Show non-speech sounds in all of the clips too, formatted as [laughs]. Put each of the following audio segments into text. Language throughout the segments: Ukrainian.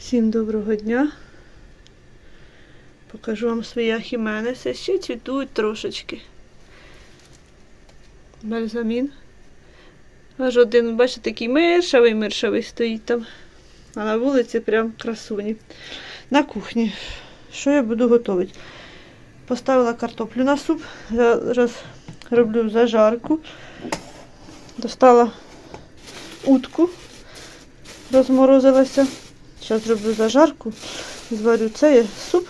Всім доброго дня. Покажу вам свої ахіменеси. Ще цвітують трошечки. Бальзамін. Аж один, бачите, такий миршавий, миршавий стоїть там. А на вулиці прям красуні. На кухні. Що я буду готувати? Поставила картоплю на суп. Зараз роблю зажарку. Достала утку, розморозилася. Зараз зроблю зажарку, зварю цей суп.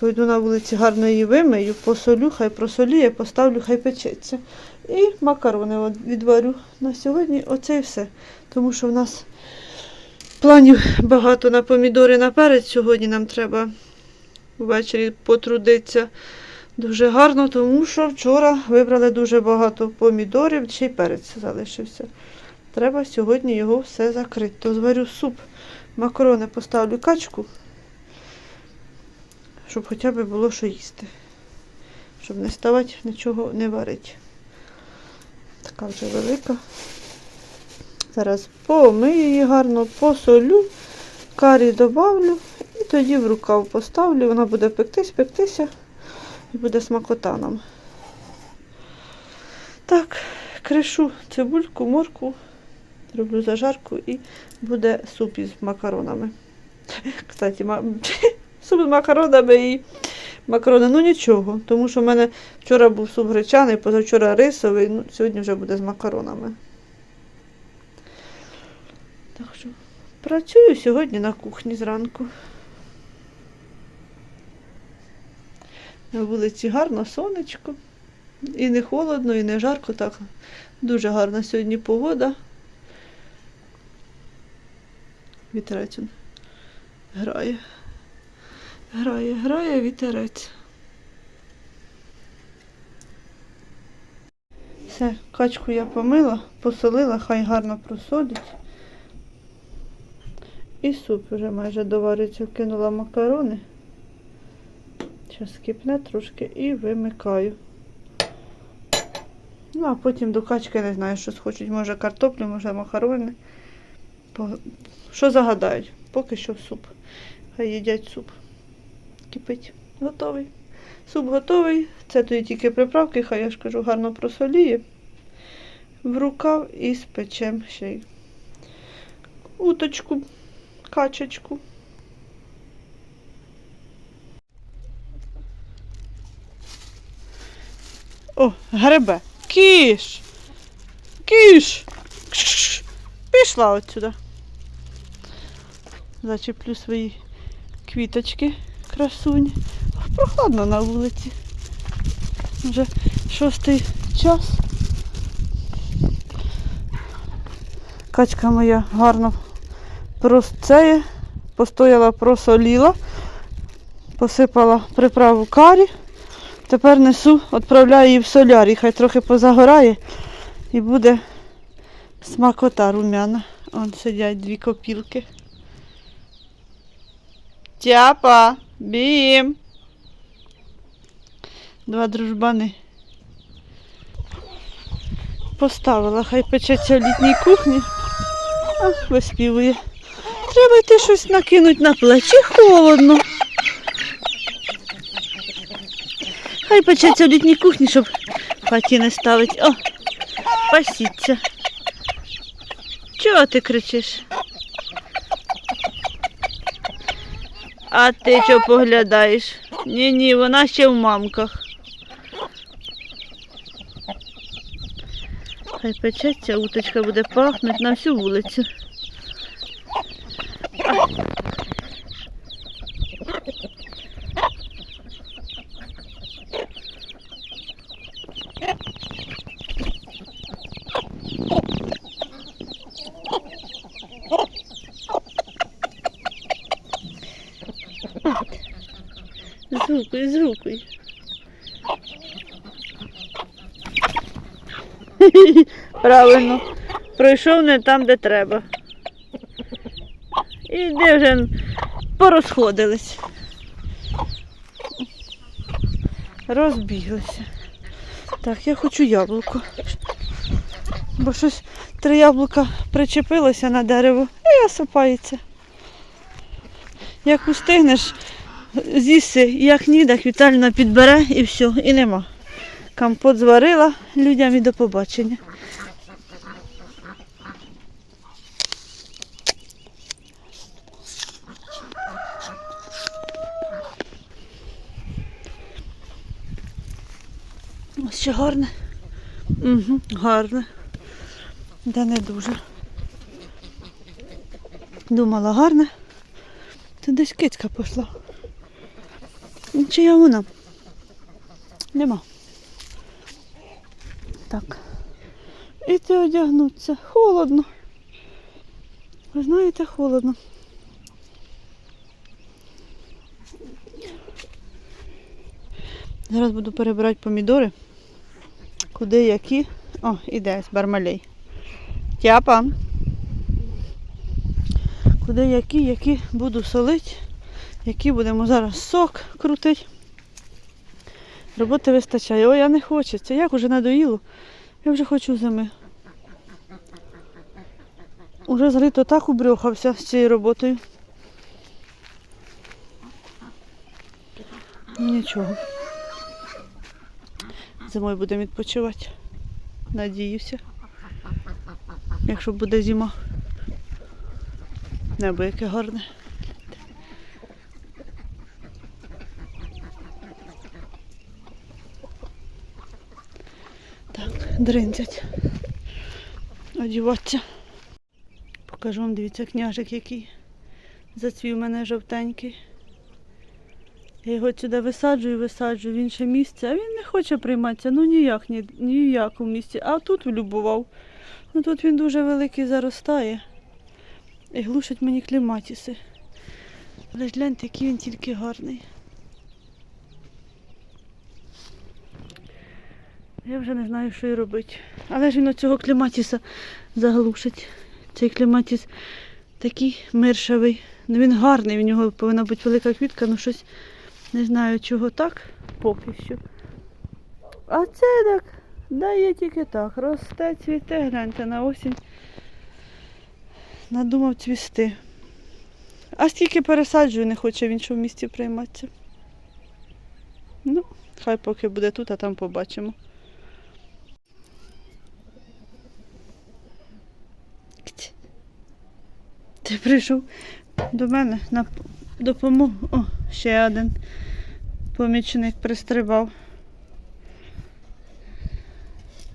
Пойду на вулиці гарно її вимию, посолю, хай просоліє, поставлю, хай печеться. І макарони відварю на сьогодні. Оце і все. Тому що в нас планів багато на помідори на перець. Сьогодні нам треба ввечері потрудитися дуже гарно, тому що вчора вибрали дуже багато помідорів, ще й перець залишився. Треба сьогодні його все закрити. То зварю суп, макарони поставлю качку, щоб хоча б було що їсти. Щоб не ставати, нічого не варити. Така вже велика. Зараз помию її гарно, посолю, карі добавлю і тоді в рукав поставлю. Вона буде пектись, пектися і буде смакота нам. Так, кришу цибульку, морку, роблю зажарку і буде суп із макаронами. Кстати, [laughs] суп з макаронами і макарони. Ну нічого, тому що в мене вчора був суп гречаний, позавчора рисовий, ну, сьогодні вже буде з макаронами. Так що працюю сьогодні на кухні зранку. На вулиці гарно сонечко. І не холодно, і не жарко. Так. Дуже гарна сьогодні погода. Вітерець он грає. Грає, грає вітерець. Все, качку я помила, посолила, хай гарно просолить. І суп вже майже довариться, вкинула макарони. Зараз кипне трошки і вимикаю. Ну, а потім до качки не знаю, що схочуть. Може картоплю, може макарони. Що загадають? Поки що суп. Хай їдять суп. Кипить. Готовий. Суп готовий. Це тоді тільки приправки, хай я ж кажу, гарно просоліє. В рукав і спечем ще й уточку, качечку. О, гребе. Кіш. Кіш. Пішла отсюда. Зачеплю свої квіточки красуні. Прохладно на вулиці. Вже шостий час. Качка моя гарно простеє, постояла, просоліла, посипала приправу карі. Тепер несу, відправляю її в солярій, хай трохи позагорає і буде смакота румяна. Он сидять дві копілки. Тяпа, бім. Два дружбани. Поставила, хай печеться в літній кухні. А, виспівує. Треба йти щось накинуть на плечі, холодно. Хай печеться в літній кухні, щоб хаті не ставить. О, пасіться. Чого ти кричиш? А ти що поглядаєш? Ні, ні, вона ще в мамках. Хай печеться, уточка буде пахнути на всю вулицю. Правильно. Пройшов не там, де треба. І де вже порозходились. Розбіглися. Так, я хочу яблуко. Бо щось три яблука причепилося на дерево і осипається. Як устигнеш, з'їси, як ні, так Віталіна підбере і все, і нема. Компот зварила людям і до побачення. Ось ще гарне. Угу, гарне. Та не дуже. Думала гарне. Та десь кицька пішла. Ну, Чия вона? Нема. Так. Іти одягнуться. Холодно. Ви знаєте, холодно. Зараз буду перебирати помідори. Куди які? О, іде бармалей. Тяпа. Куди які, які буду солити, які будемо зараз сок крутити. Роботи вистачає. Ой, я не хочеться. Як уже надоїло. Я вже хочу зими. Уже злито так убрьохався з цією роботою. Нічого. Зимою будемо відпочивати. Надіюся. Якщо буде зима. Небо яке гарне. Так, дринцять. Одіватися. Покажу вам, дивіться, княжик який. Зацвів мене жовтенький. Я його сюди висаджую, висаджую в інше місце, а він не хоче прийматися, ну ніяк, ні, ніяк у місці. А тут влюбував. Ну тут він дуже великий заростає. І глушать мені кліматіси. Але ж гляньте, який він тільки гарний. Я вже не знаю, що й робити. Але ж він оцього кліматіса заглушить. Цей кліматіс такий миршавий. Ну він гарний, в нього повинна бути велика квітка, ну щось не знаю чого так, поки що. А це так, дає тільки так. Росте, цвіте, гляньте на осінь. Надумав цвісти. А скільки пересаджую, не хоче він що в місті прийматися. Ну, хай поки буде тут, а там побачимо. Ти прийшов до мене на допомогу. О, ще один помічник пристрибав.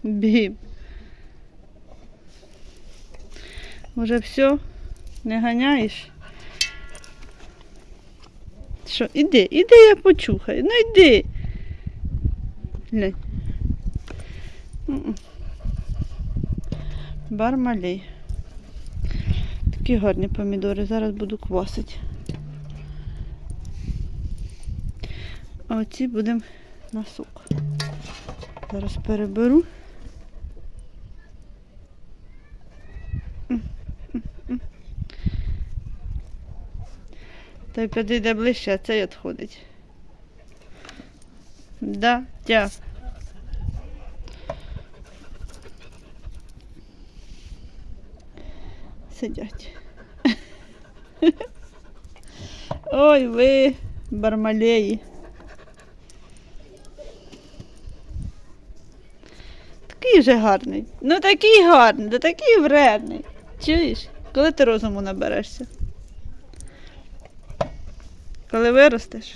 Бім. Уже все? Не ганяєш? Що, іди, іди, я почухаю. Ну йди. Глянь. Бармалей. Такі гарні помідори. Зараз буду квасити. А оці будемо на сок. Зараз переберу. Той підійде ближче, а цей відходить. Да, тя. Сидять. [laughs] Ой, ви, бармалеї. Такий же гарний. Ну такий гарний, да такий вредний. Чуєш? Коли ти розуму наберешся? Коли виростеш?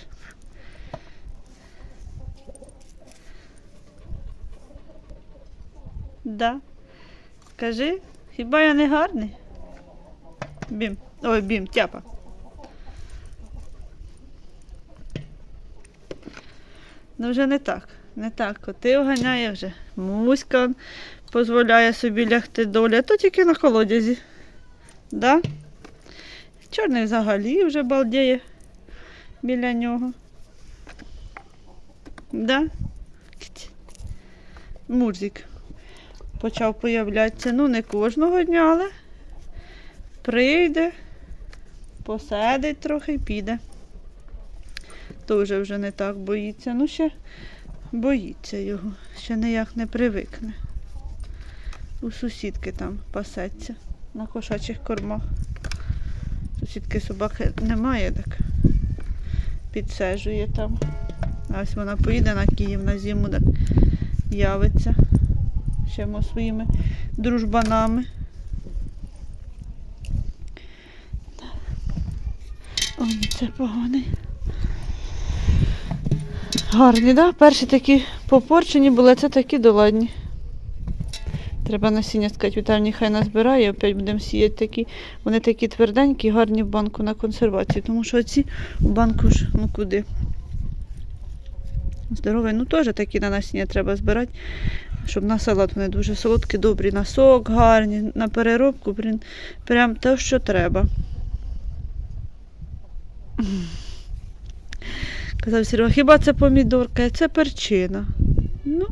Да. Скажи, хіба я не гарний? Бім. Ой, бім, тяпа. Ну вже не так. Не так. Коти вганяє вже. Муська дозволяє собі лягти долі, а то тільки на колодязі. Да? Чорний взагалі вже балдіє біля нього. Да? Мурзик почав появлятися. Ну, не кожного дня, але прийде, посидить трохи і піде. Тоже вже не так боїться. Ну, ще боїться його, ще ніяк не привикне. У сусідки там пасеться на кошачих кормах. Сітки собаки немає, так підсежує там. А ось вона поїде на Київ на зиму, так явиться. Ще своїми дружбанами. О, це поганий. Гарні? Да? Перші такі попорчені були, це такі доладні. Треба насіння сказати, Віталій хай назбирає, опять будемо сіяти такі. Вони такі тверденькі, гарні в банку на консервацію. Тому що оці в банку ж ну куди. Здоровий, ну теж такі на насіння треба збирати, щоб на салат вони дуже солодкі, добрі, на сок гарні, на переробку, прям те, що треба. Казав Серега, хіба це помідорка, це перчина. Ну,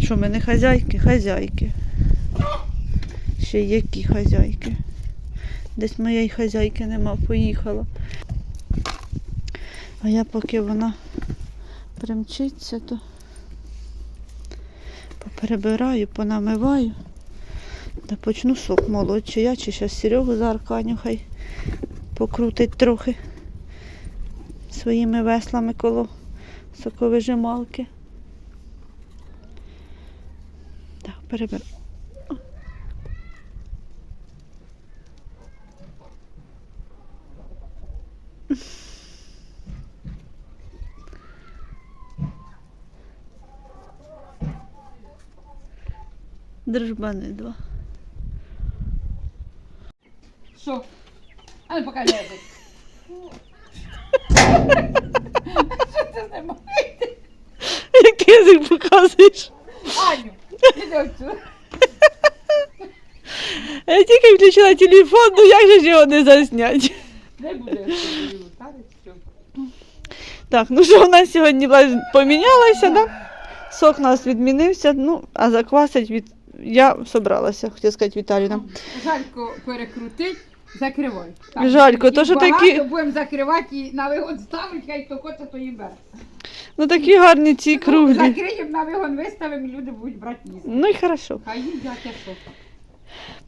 що ми не хазяйки? Хазяйки. Ще які хазяйки. Десь моєї хазяйки нема, поїхала. А я поки вона примчиться, то поперебираю, понамиваю. Та почну сок молодший. Я чи зараз Серегу заарканю, хай покрутить трохи своїми веслами коло соковижималки. Так, перебираю. Дружбани два. Що? А не покажи язик. Що це з ним? Який язик показуєш? Аню, іди отсюди. Я тільки включила телефон, ну як же ж його не заснять? Не буде все. Так, ну що у нас сьогодні помінялося, да? Сок у нас відмінився, ну, а заквасить від. Я собралася, хотіла сказати Віталіна. Жалько перекрутить, закривай. Так, Жалько, то що багато, такі- будемо закривати і на вигон ставить, хай хто хоче, то їм бере. Ну такі гарні ці Ну, круглі. Закриємо на вигон, виставимо, і люди будуть брати місце. Ну і хорошо. Хай їдять, я що.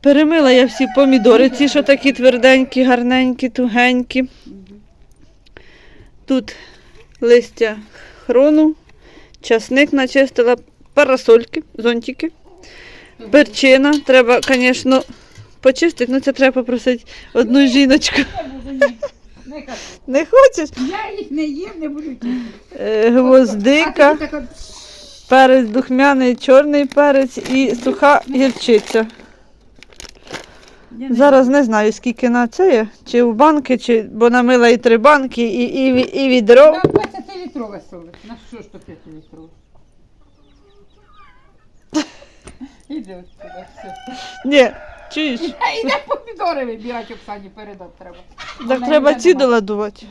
Перемила я всі помідори, ці, що такі тверденькі, гарненькі, тугенькі. Тут листя хрону, часник начистила, парасольки, зонтики, перчина. Треба, звісно, почистити, ну це треба попросити одну жіночку. Не ні. Не хочеш? Я їх не їм, не буду їсти. Е, Гвоздика, перець духмяний, чорний перець і суха гірчиця. не Зараз не знаю, скільки на це є, чи в банки, чи бо намила і три банки, і, і, і відро. Там 20-літрове соли. На що ж то 5-літрове? [laughs] Іди от сюди, все. Ні, чуєш? А іде помідори вибирати Оксані передати треба. Так Вона треба йде ці нема. доладувати.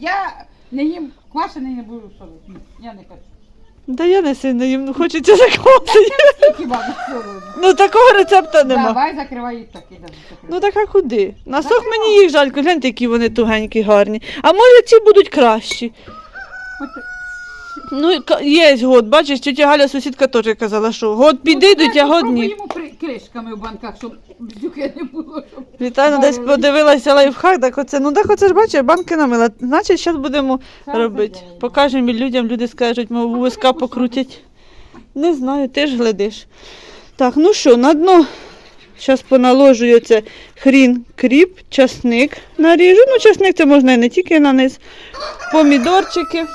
Я не їм квашений не буду солити. Я не хочу. Да я не сильно їм ну, хочеться заквасити. Скільки вам солоно? Ну такого рецепта нема. Давай закривай їх так, іде. Ну так а куди? На сок мені їх жалько, гляньте, які вони тугенькі, гарні. А може ці будуть кращі. Ну, ка- є год, бачиш, тетя Галя сусідка теж казала, що год підійдуть, а год ні. йому при кришками в банках, щоб бздюки не було. Щоб... Віталіна десь подивилася лайфхак, так оце, ну так оце ж бачиш, банки намила. Значить, зараз будемо Зараз робити. Покажемо людям, люди скажуть, мов у виска покрутять. Не знаю, ти ж глядиш. Так, ну що, на дно зараз поналожую це хрін, кріп, часник наріжу. Ну, часник це можна і не тільки на низ. Помідорчики.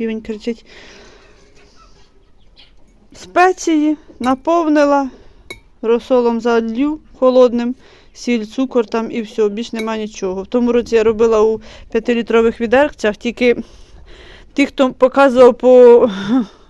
Півень кричить. Спеції наповнила, розсолом залью холодним, сіль, цукор там і все, більш нема нічого. В тому році я робила у 5-літрових відерцях, тільки ті, хто показував по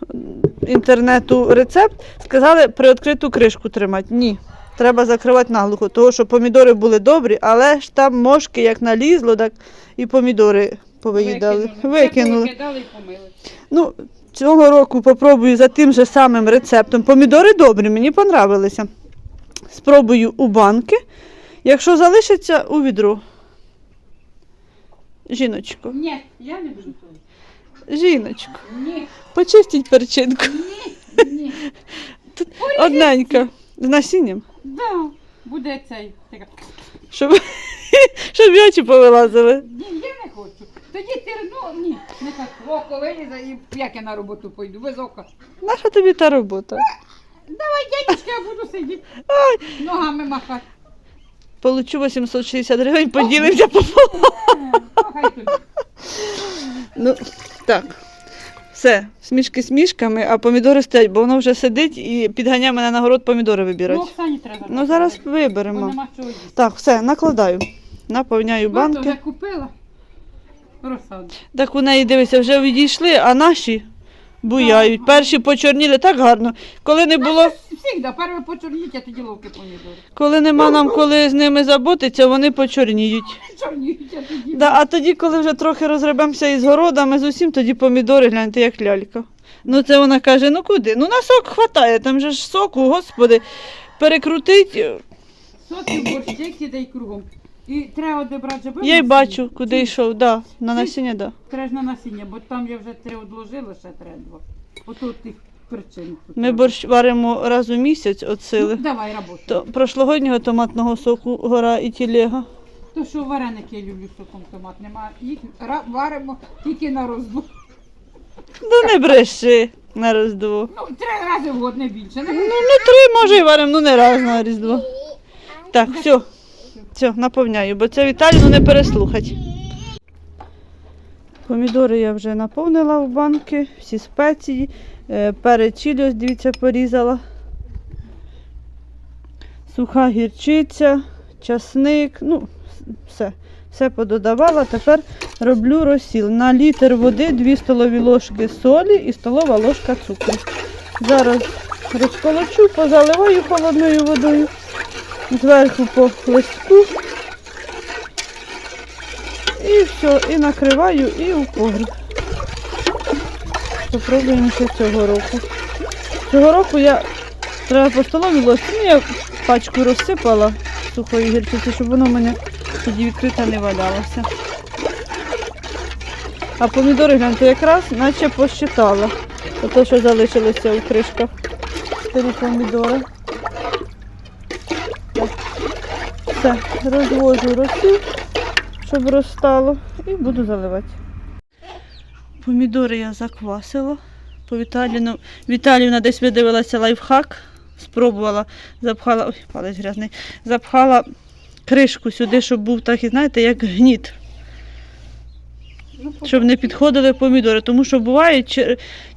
[laughs] інтернету рецепт, сказали при відкриту кришку тримати. Ні. Треба закривати наглухо, тому що помідори були добрі, але ж там мошки як налізло, так і помідори повиїдали. Викинули. Викидали і помили. Ну, цього року попробую за тим же самим рецептом. Помідори добрі, мені понравилися. Спробую у банки. Якщо залишиться у відро. Жіночко, Ні, я не буду жіночко, Ні, почистіть перчинку. ні, ні. Одненька. З насінням. Да, буде цей. така. Щоб, [laughs] щоб очі повилазили. Ні, я не хочу. Тоді ти, ну, ні, не так. Око вилізе і як я на роботу пойду, без ока. Наша тобі та робота? Давай, дядечка, я буду сидіти. Ногами махати. Получу 860 гривень, поділимося пополам. Е, Махай тобі. Ну, так. Все, смішки смішками, а помідори стоять, бо воно вже сидить і підганяє мене на город помідори Ну. Оксані треба. Ну зараз Бо виберемо. нема чого їсти. Так, все, накладаю. Наповняю Банки. банки. вже купила. Розсаду. Так у неї дивися, вже відійшли, а наші буяють. Перші почорніли так гарно. Коли не було, перше почорніть, а тоді ловки помідори. коли нема нам коли з ними заботитися, вони почорніють. Чорніють, а тоді. Да, а тоді, коли вже трохи розгребемося із городами, з усім, тоді помідори, гляньте, як лялька. Ну це вона каже: ну куди? Ну на сок хватає, там же ж соку, господи, перекрутить. Соки, борщик кидай кругом. І треба одебрати же Я й бачу, куди йшов, да, на насіння, да. Треба ж на насіння, бо там я вже три одложила, ще треба два. Ото тих причин. Ми борщ варимо раз у місяць от Ну, сили. давай, роботи. То прошлогоднього томатного соку гора і тілега. То що вареники я люблю соком томат. Нема. Їх ра- варимо тільки на роздув. Да не бреши на Різдво. Ну, три рази в год, не більше. Ну, Не ну три може і варимо, ну не раз на Різдво. Так, все, все, наповняю, бо це Віталіну не переслухать. Помідори я вже наповнила в банки, всі спеції. Е, Перець чилі, ось дивіться, порізала. Суха гірчиця, часник, ну, все. Все пододавала. Тепер роблю розсіл. На літр води 2 столові ложки солі і столова ложка цукру. Зараз розколочу, позаливаю холодною водою. Зверху по листку. І все, і накриваю, і у погріб. Попробуємо ще цього року. Цього року я треба по столовій ложці, ну я пачку розсипала сухої гірчиці, щоб воно в мене тоді відкрите не валялося. А помідори, гляньте, якраз наче посчитала. Ото, що залишилося у кришках. Чотири помідори. Так. Все, розвожу розсіл, щоб розстало, і буду заливати. Помідори я заквасила. По Віталіну. Віталіна десь видивилася лайфхак, спробувала, запхала, ой, палець грязний, запхала кришку сюди, щоб був так, і знаєте, як гніт, щоб не підходили помідори. Тому що буває,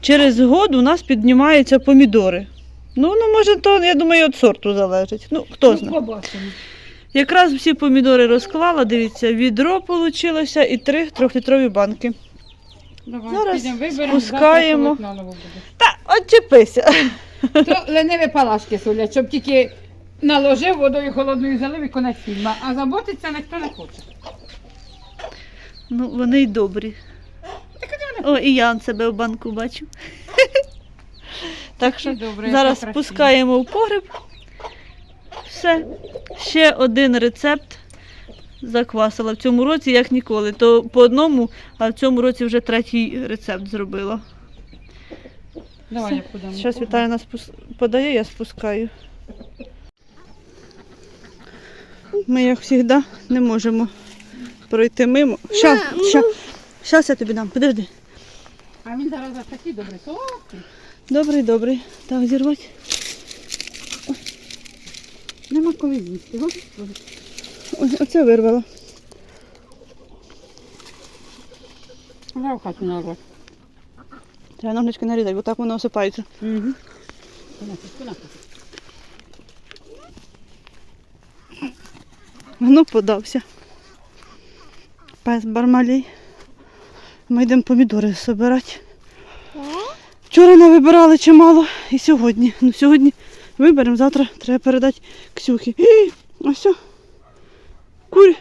через год у нас піднімаються помідори. Ну, ну може, то, я думаю, від сорту залежить. Ну, хто Ну, знає. Якраз всі помідори розклала, дивіться, відро вийшло і три трьохлітрові банки. Давай, Зараз підемо, виберемо, спускаємо. завтра солить наново буде. Та, отчепися. [laughs] То лениві палашки солять, щоб тільки наложив водою холодною залив і конець фільма. А заботиться ніхто не хоче. Ну, вони й добрі. О, і я он себе в банку бачу. [laughs] Так що добре, зараз яка спускаємо в погреб. Все. Ще один рецепт заквасила в цьому році, як ніколи. То по одному, а в цьому році вже третій рецепт зробила. Давай я подам. Зараз Віталіна спус... подає, я спускаю. Ми, як завжди, не можемо пройти мимо. Щас, щас, щас я тобі дам, подожди. А він зараз такий добрий солодкий. Добрий, добрий. Так, зірвати. Нема коли їсти. Ось, оце вирвала. В хату нарвати. Треба ножнички нарізати, бо так воно осипається. Угу. Ну, подався. Пес бармалій. Ми йдемо помідори збирати. Вчора не вибирали чимало і сьогодні. Ну сьогодні виберемо, завтра треба передати Ксюхі. І, ось. Курі.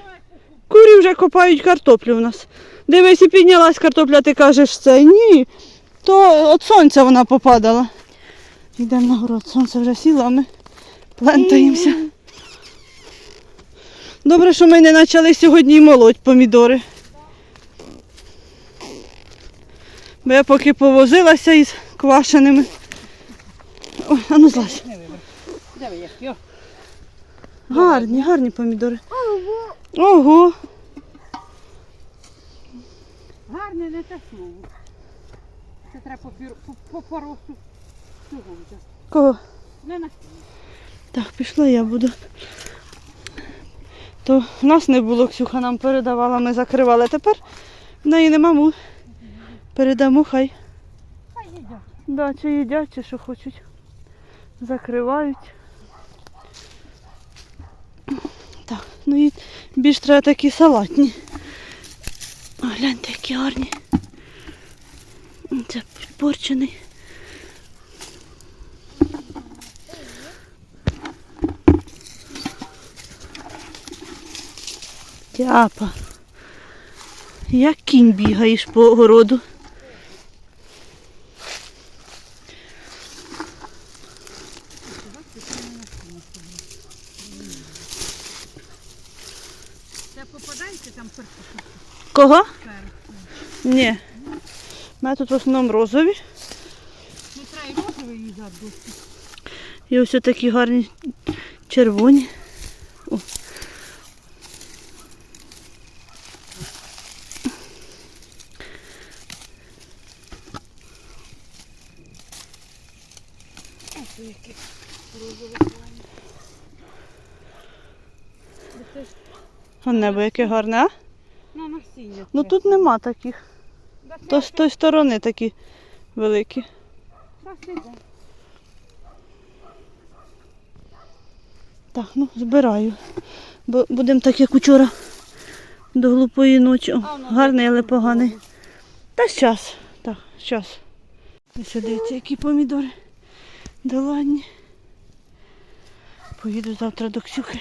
Курі вже копають картоплю у нас. Дивись, і піднялась картопля, ти кажеш це. Ні. То від сонця вона попадала. Йдемо на город. Сонце вже сіло, а ми плентаємося. Добре, що ми не почали сьогодні молоть помідори. Бо я поки повозилася із квашеними. Ой, а ну злазь. Гарні, гарні помідори. Ого. Гарне не те слово. Це треба по, пір- по, по поросу цього вже. Кого? Не на Так, пішла я буду. То в нас не було, Ксюха нам передавала, ми закривали. Тепер в неї нема му. Передамо, хай. Хай їдять. Да, чи їдять, чи що хочуть. Закривають. Так, ну і більш треба такі салатні. О, гляньте, які гарні. Це підпорчений. Тяпа. Як кінь бігаєш по огороду. Це попадається там перше. Кого? Ні. У мене тут в основному розові. Не треба і розовий їздати досі. І ось такі гарні червоні. О. А небо яке гарне, а? На насіння. Ну тут нема таких. То з тої сторони такі великі. Так, ну збираю. Бо будемо так, як учора до глупої ночі. О, гарний, але поганий. Та щас. Так, щас. Ось дивіться, які помідори. Доладні. Поїду завтра до Ксюхи.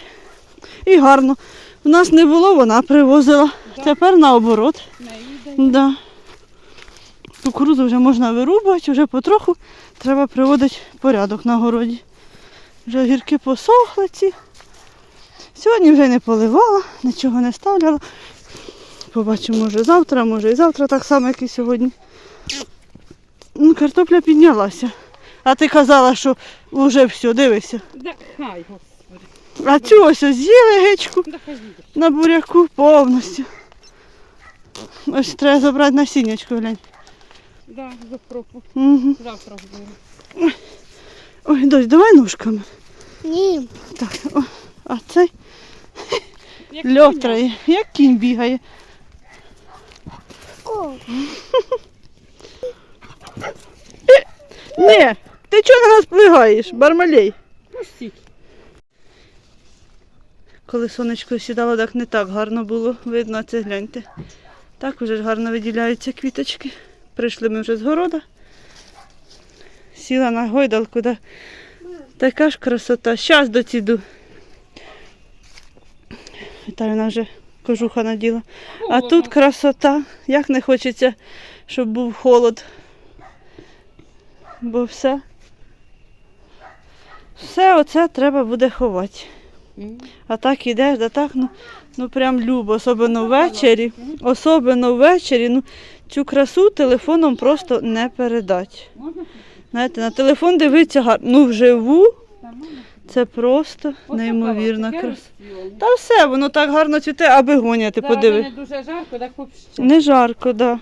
І гарно. У нас не було, вона привозила. Тепер наоборот. Да. Кукурудзу вже можна вирубувати, вже потроху треба приводити порядок на городі. Вже гірки посохли ці. Сьогодні вже не поливала, нічого не ставляла. Побачимо, може завтра, може і завтра так само, як і сьогодні. Ну, картопля піднялася. А ти казала, що вже все, дивися. Да, хай, господи. А цю ось ось з'їли гечку на буряку повністю. Ось треба забрати насіннячко, глянь. Да, за пропу. Угу. Завтра зберу. Ой, дось, давай ножками. Ні. Так, о, а цей льотрає, як кінь бігає. О, Ні, ти чого на нас плигаєш, бармалей? Пустіть. Коли сонечко сідало, так не так гарно було видно, це гляньте. Так уже ж гарно виділяються квіточки. Прийшли ми вже з города. Сіла на гойдалку, да. така ж красота. Щас доціду. Віталіна вже кожуха наділа. А тут красота. Як не хочеться, щоб був холод. Бо все. Все оце треба буде ховати. А так ідеш, да так, ну, ну прям любо, особливо ввечері. Особливо ввечері, ну цю красу телефоном просто не передать. Можна? Знаєте, на телефон дивитися гарно. Ну вживу це просто неймовірна краса. Та все, воно так гарно цвіте, аби гоня, ти подиви. не дуже жарко, так взагалі. Не жарко, да.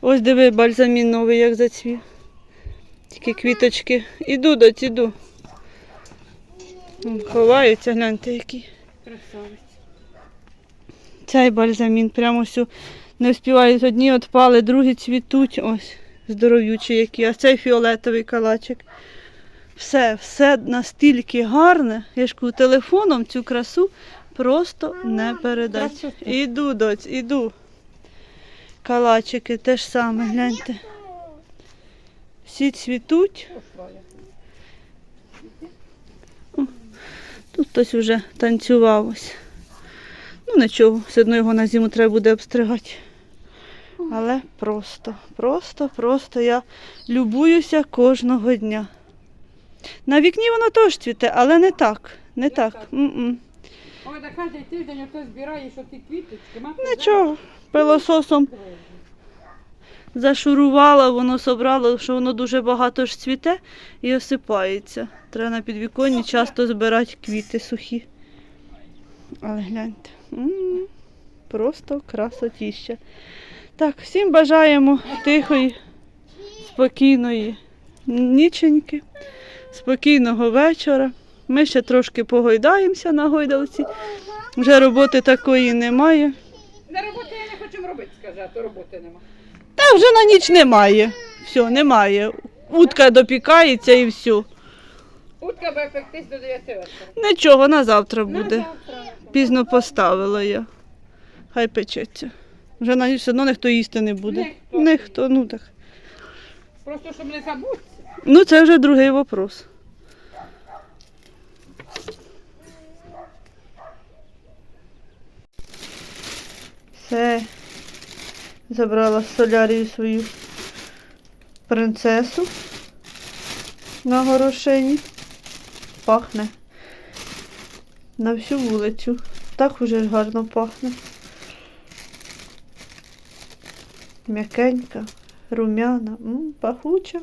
Ось диви, бальзамін новий, як зацвів. Тільки квіточки. Іду, доць, іду. Ховаються, гляньте, які. Красавець. Цей бальзамін прямо всю не вспівають. Одні відпали, другі цвітуть. Ось, здоров'ючі які. А цей фіолетовий калачик. Все, все настільки гарне. Я ж кажу, телефоном цю красу просто не передать. Іду, доць, іду. Калачики теж саме, гляньте. Всі цвітуть. Пошла я. Тут хтось вже танцював ось. Ну нічого, все одно його на зиму треба буде обстригати. Але просто, просто, просто я любуюся кожного дня. На вікні воно теж цвіте, але не так. Не так. М-м. Ой, так кожен тиждень ото збирає, що ті квіточки. Нічого. Пилососом зашурувала, воно собрало, що воно дуже багато ж цвіте і осипається. Треба на підвіконні часто збирати квіти сухі. Але гляньте. м, Просто красотіща. Так, всім бажаємо тихої, спокійної ніченьки, спокійного вечора. Ми ще трошки погойдаємося на гойдалці. Вже роботи такої немає. На роботи я не хочу робити, скажи, а то роботи нема. Та вже на ніч немає. Все, немає. Утка допікається і все. Утка буде пектись до 9 вечора. Нічого, на завтра буде. Пізно поставила я. Хай печеться. Вже на ніч все одно ніхто їсти не буде. Ніхто. Ніхто, ну так. Просто щоб не забутися. Ну це вже другий вопрос. Все. Забрала з солярію свою принцесу на горошині. Пахне на всю вулицю. Так уже ж гарно пахне. М'якенька, румяна, пахуча.